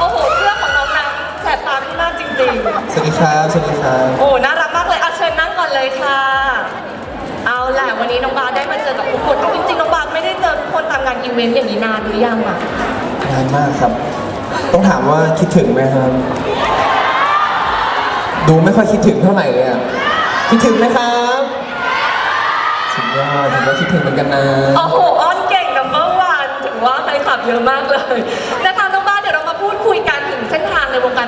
โอ้โหเสื้อของน้องน้ำแสบตาพี่มากจริงสวัสดีครับสวัสดีครับๆ โอ้น่ารักมากเลยอาเชิญนั่งก่อนเลยค่ะ เอาแหละวันนี้น้องบาสได้มาเจอกับทุกคนเอาจริงๆน้องบาสไม่ได้เจอทุกคนตามงานอีเวนต์อย่างนี้นานหรือยังอะนานมากครับ ต้องถามว่าคิดถึงไหมครับ ดูไม่ค่อยคิดถึงเท่าไหร่เลยอะคิดถึงไหมครับสุดยอดผมก็คิดถึงเหมือนกันนะ โอ้โหอ้อนเก่งกับเมื่อวานถือว่าแฟนคลับเยอะมากเลยนะคะ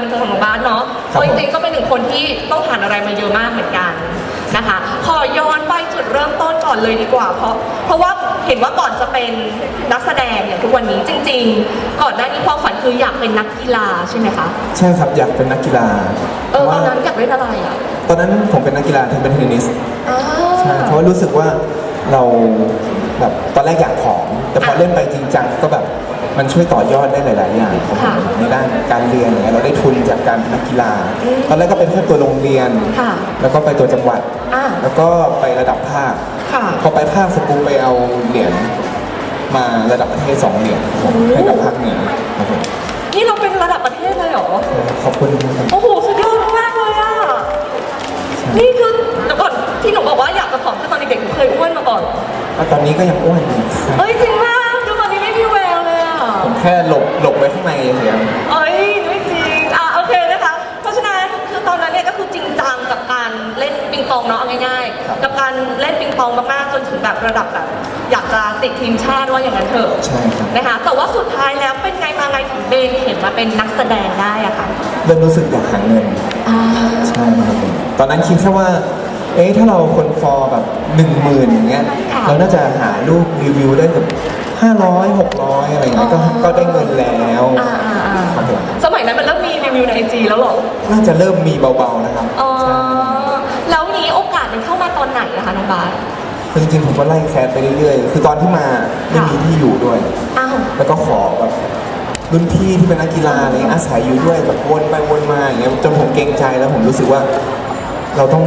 บันเทิงของน้องบาสเนาะเพราะจริงๆก็เป็นหนึ่งคนที่ต้องผ่านอะไรมาเยอะมากเหมือนกันนะคะขอย้อนไปจุดเริ่มต้นก่อนเลยดีกว่า เพราะเพราะว่าเห็นว่าก่อนจะเป็นนักแสดงอย่างทุกวันนี้จริง ๆ ก่อนหน้านี้ความฝันคืออยากเป็นนักกีฬาใช่ไหมคะใช่ครับอยากเป็นนักกีฬาเออตอนพราะนั้นอยากเล่นอะไรอะตอนนั้นผมเป็นนักกีฬาผมเป็นเทนนิสอ่าใช่เพราะว่ารู้สึกว่าเราแบบตอนแรกอยากผอมแต่พอค่ะเล่นไปจริงจังก็แบบ มันช่วยต่อยอดได้หลาย ๆ อย่างของผมค่ะในด้านการเรียนอย่างเงี้ยเราได้ทุนจากการเป็นนักกีฬาอืมตอนแรกก็เป็นแค่ตัวโรงเรียน ค่ะแล้วก็ไปตัวจังหวัด อ่า แล้วก็ไประดับภาค ค่ะ พอไปภาคเสร็จปุ๊บไปเอาเหรียญมาระดับประเทศสองเหรียญครับผมโอ้ ให้กับภาคเหนือครับผมนี่เราเป็นระดับประเทศเลยเหรอ ขอบคุณครับ โอ้โห สุดยอดมากเลยอะ นี่คือเดี๋ยวก่อนที่หนูบอกว่าอยากจะผอมคือตอนเด็กๆหนูเคยอ้วนมาก่อนแล้วตอนนี้ก็ยังอ้วนอยู่ครับเอ้ยจริง แค่หลบหลบไว้ข้างในเฉยๆเอ้ยไม่จริง อะโอเคนะคะ เพราะฉะนั้นคือตอนนั้นเนี่ยก็คือจริงจังกับการเล่นปิงปองเนาะเอาง่ายครับๆกับการเล่นปิงปองมากๆจนถึงแบบระดับแบบอยากจะติดทีมชาติว่าอย่างนั้นเถอะใช่ครับ นะคะ แต่ว่าสุดท้ายแล้วเป็นไงมาไงถึงเบนเห็นมาเป็นนักแสดงได้อะค่ะเริ่มรู้สึกอยากหาเงิน อ่าใช่ครับผมตอนนั้นคิดแค่ว่า เอ๊ะ ถ้าเราคนฟอลแบบหนึ่งหมื่นอย่างเงี้ยค่ะเราน่าจะหารูปรีวิวได้แบบ ห้าร้อยหกร้อยอะไรอย่างเงี้ยก็อ๋อก็ได้เงินแล้วอ่าอ่าอ่าครับผมสมัยนั้นมันเริ่มมีรีวิวในไอจีแล้วเหรอน่าจะเริ่มมีเบาๆนะครับอ๋อใช่แล้วนี้โอกาสมันเข้ามาตอนไหนอะคะน้องบาสคือจริงๆผมก็ไล่แคสไปเรื่อยๆ คือตอนที่มาไม่มีที่อยู่ด้วย อ้าว แล้วก็ขอแบบรุ่นพี่ที่เป็นนักกีฬาอะไรเงี้ยอาศัยอยู่ด้วยแบบวนไปวนมาอย่างเงี้ยจนผมเกรงใจแล้วผมรู้สึกว่า เราต้อง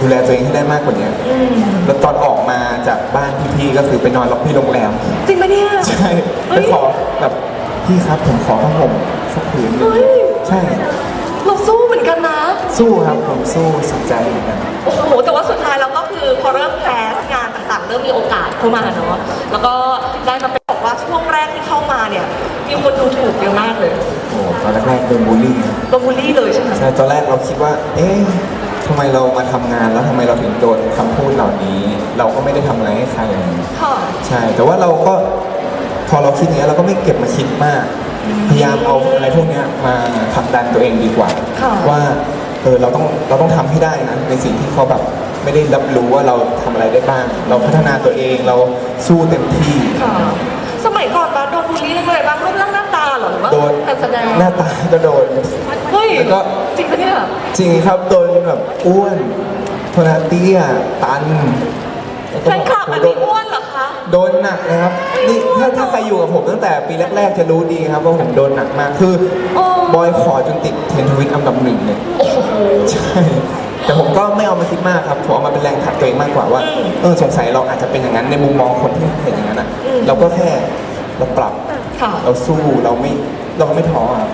ดูแลตัวเองให้ได้มากกว่านี้อืมแล้วตอนออกมา จากบ้านพี่ๆก็คือไปนอนล็อบบี้โรงแรม จริงปะเนี่ย ใช่เฮ้ไปย ขอแบบพี่ครับผมขอผ้าห่มสักผืนหนึงเฮ้ยใช่ เราสู้เหมือนกันนะ สู้ครับผมสู้สุดใจเหมือนกัน โอ้โห แต่ว่าสุดท้ายเราก็คือพอเริ่มแคสงานต่างๆ เริ่มมีโอกาสเข้ามาเนาะ แล้วก็ได้มาเป็นบอกว่าช่วงแรกที่เข้ามาเนี่ย มีคนดูถูกเยอะมากเลยโอ้ตอนแรกๆโดนบูลลี่ครับโดนบูลลี่เลยใช่ไหม ใช่ตอนแรกเราคิดว่า เอ๊ะ ทำไมเรามาทำงานแล้วทำไมเราถึงโดนคำพูดเหล่านี้ เราก็ไม่ได้ทำอะไรให้ใครค่ะ ใช่ แต่ว่าเราก็พอเราคิดอย่างนี้ยเราก็ไม่เก็บมาคิดมาก พยายามเอาอะไรพวกเนี้ยมาผลักดันตัวเองดีกว่า ค่ะ ว่าเออเราต้องเราต้องทำให้ได้นะในสิ่งที่เขาแบบไม่ได้รับรู้ว่าเราทำอะไรได้บ้าง เราพัฒนาตัวเองเราสู้เต็มที่ ค่ะ สมัยก่อนบาสโดนบูลลี่เรื่องอะไรบ้างรูปร่างหน้าตาเหรอหรือว่าโดนการแสดงหน้าตาก็โดน เฮ้ย แล้วก็ จริงปะเนี่ยจริงครับโดนแบบอ้วนโทนาเตี้ยตันแฟนคลับมันโดมีนอ้วนเหรอคะ โดนหนักนะครับนี่ถ้าถ้าใครอยู่กับผมตั้งแต่ปีแรก ๆ จะรู้ดีครับว่าผมโดนหนักมากคือโอ้บอยขอจนติดเทรนด์ทวิตอันดับหนึ่งเลยโอ้โหใช่แต่ผมก็ไม่เอามาคิดมากครับผมเอามาเป็นแรงผลักตัวเองมากกว่าว่าอืมเออสงสัยเราอาจจะเป็นอย่างนั้นในมุมมองคนที่เห็นอย่างนั้นอะอืมเราก็แค่เราปรับค่ะเราสู้เราไม่เราไม่ท้อครับ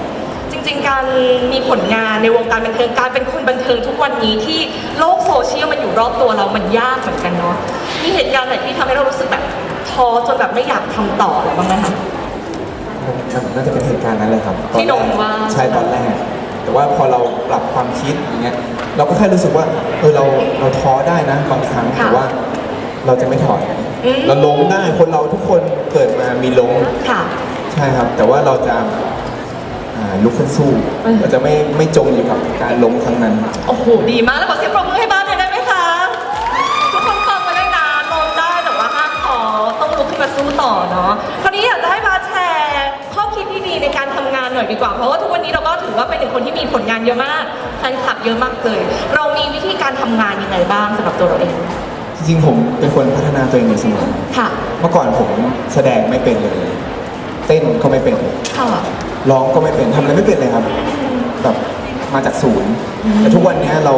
จริงๆ การมีผลงานในวงการบันเทิงการเป็นคนบันเทิงทุกวันนี้ที่โลกโซเชียลมันอยู่รอบตัวเรามันยากเหมือนกันเนาะมีเหตุการณ์ไหนที่ทำให้เรารู้สึกแบบท้อจนแบบไม่อยากทำต่อเลยบ้างไหมคะ น่าจะเป็นเหตุการณ์นั้นเลยครับตอที่แรกโดนว่า ใช่ตอนแรก แต่ว่าพอเราปรับความคิดอย่างเงี้ย เราก็แค่รู้สึกว่าเออเราเราท้อได้นะบางครั้งค่ะแต่ว่าเราจะไม่ถอย อืม เราล้มได้คนเราทุกคนเกิดมามีล้มค่ะ ใช่ครับ แต่ว่าเราจะ อ่าลุกขึ้นสู้อืมเราจะไม่ไม่จมอยู่กับการล้มครั้งนั้น โอ้โห ดีมาก แล้วขอเสียงปรบมือให้บ้านหน่อยได้ไหมคะ ทุกคนฟังมาได้นะลงได้แต่ว่าห้ามขอต้องลุกขึ้นมาสู้ต่อเนาะ คราวนี้อยากจะให้บาสแชร์ข้อคิดที่ดีในการทำงานหน่อยดีกว่า เพราะว่าทุกวันนี้เราก็ถือว่าเป็นหนึ่งคนที่มีผลงานเยอะมากแฟนคลับเยอะมากเลย เรามีวิธีการทำงานยังไงบ้างสำหรับตัวเราเอง จริงๆผมเป็นคนพัฒนาตัวเองอยู่เสมอค่ะ เมื่อก่อนผมแสดงไม่เป็นเลย เต้นก็ไม่เป็นค่ะ ร้องก็ไม่เป็นทำอะไรไม่เป็นเลยครับแบบมาจากศูนย์อืมแต่ทุกวันนี้เรา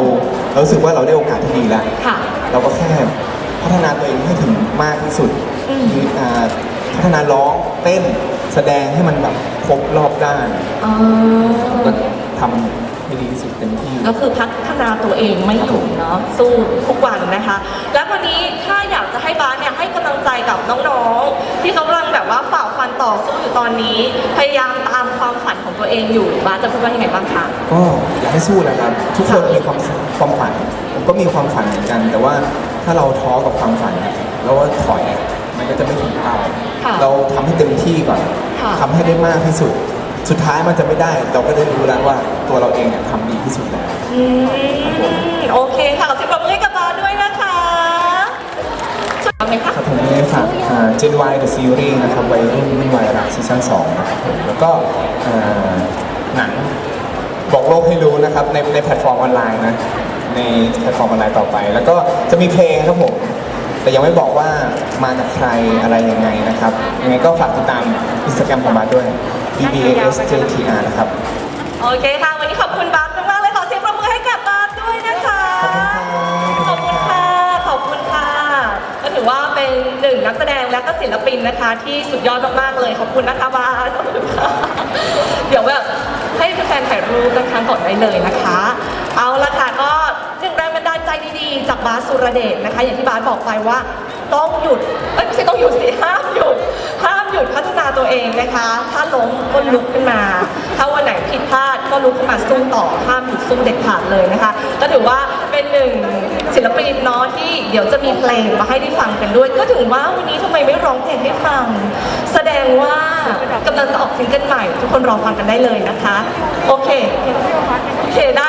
เรารู้สึกว่าเราได้โอกาสที่ดีแล้วค่ะ เราก็แค่พัฒนาตัวเองให้ถึงมากที่สุดอืมคืออ่าพัฒนาร้องเต้นแแสดงให้มันแบบครบรอบด้านอ๋อก็ทำ ให้ดีที่สุดเต็มที่ ก็คือพัฒนาตัวเองไม่หยุดเนาะสู้ทุกวันนะคะ และวันนี้ถ้าอยากจะให้บาสเนี่ยให้กำลังใจกับน้องๆ ที่เขากำลังแบบว่าฝ่าฟันต่อสู้อยู่ตอนนี้ พยายามตามความฝันของตัวเองอยู่บาสจะพูดว่ายังไงบ้างคะ ก็อยากให้สู้นะครับ ทุกคนมีความความฝัน ผมก็มีความฝันเหมือนกัน แต่ว่าถ้าเราท้อกับความฝันแล้วว่าถอยมันก็จะไม่ถึงเป้าค่ะเราทำให้เต็มที่ก่อนค่ะ ทำให้ได้มากที่สุด สุดท้ายมันจะไม่ได้ เราก็ได้รู้แล้วว่าตัวเราเองเนี่ยทำดีที่สุดแล้ว อืมโอเคค่ะขอเสิบปรบมือให้กับบาสด้วยนะคะทำไหมคะ ครับผมนี่ฝากอ่า Gen Y The Series นะครับวัยรุ่นรุ่นวัยรักซีซั่น2นะครับผมแล้วก็อ่าหนังบอกโลกให้รู้นะครับในในแพลตฟอร์มออนไลน์นะในแพลตฟอร์มออนไลน์ต่อไป แล้วก็จะมีเพลงครับผม แต่ยังไม่บอกว่ามาจากใครอะไรยังไงนะครับ ยังไงก็ฝากติดตามอินสตาแกรมของมาด้วย b b a s j t r นะครับ โอเคค่ะ วันนี้ขอบคุณบาสมากๆเลยขอเสียงปรบมือให้กับบาสด้วยนะคะขอบคุณครับขอบคุณค่ะ ขอบคุณค่ะ ก็ถือว่าเป็นหนึ่งนักแสดงและก็ศิลปินนะคะ ที่สุดยอดมากๆเลย ขอบคุณนะคะบาสขอบคุณค่ะ เดี๋ยวแบบให้แฟนๆถ่ายรูปกันครั้งก่อนได้เลยนะคะ เอาละค่ะ จดีๆจากบาสสุรเดชนะคะ อย่างที่บาสบอกไปว่าต้องหยุดเอ้ยไม่ใช่ต้องหยุดสิห้ามหยุดห้ามหยุดพัฒนาตัวเองนะคะ ถ้าล้มก็ลุกขึ้นมา ถ้าวันไหนผิดพลาดก็ลุกขึ้นมาสู้ต่อห้ามหยุดสู้เด็ดขาดเลยนะคะ ก็ถือว่าเป็นหนึ่งศิลปินเนาะที่เดี๋ยวจะมีเพลงมาให้ได้ฟังกันด้วย ก็ถึงว่าวันนี้ทำไมไม่ร้องเพลงให้ฟัง แสดงว่ากำลังจะออกซิงเกิลใหม่ ทุกคนรอฟังกันได้เลยนะคะ โอเคโอเคได้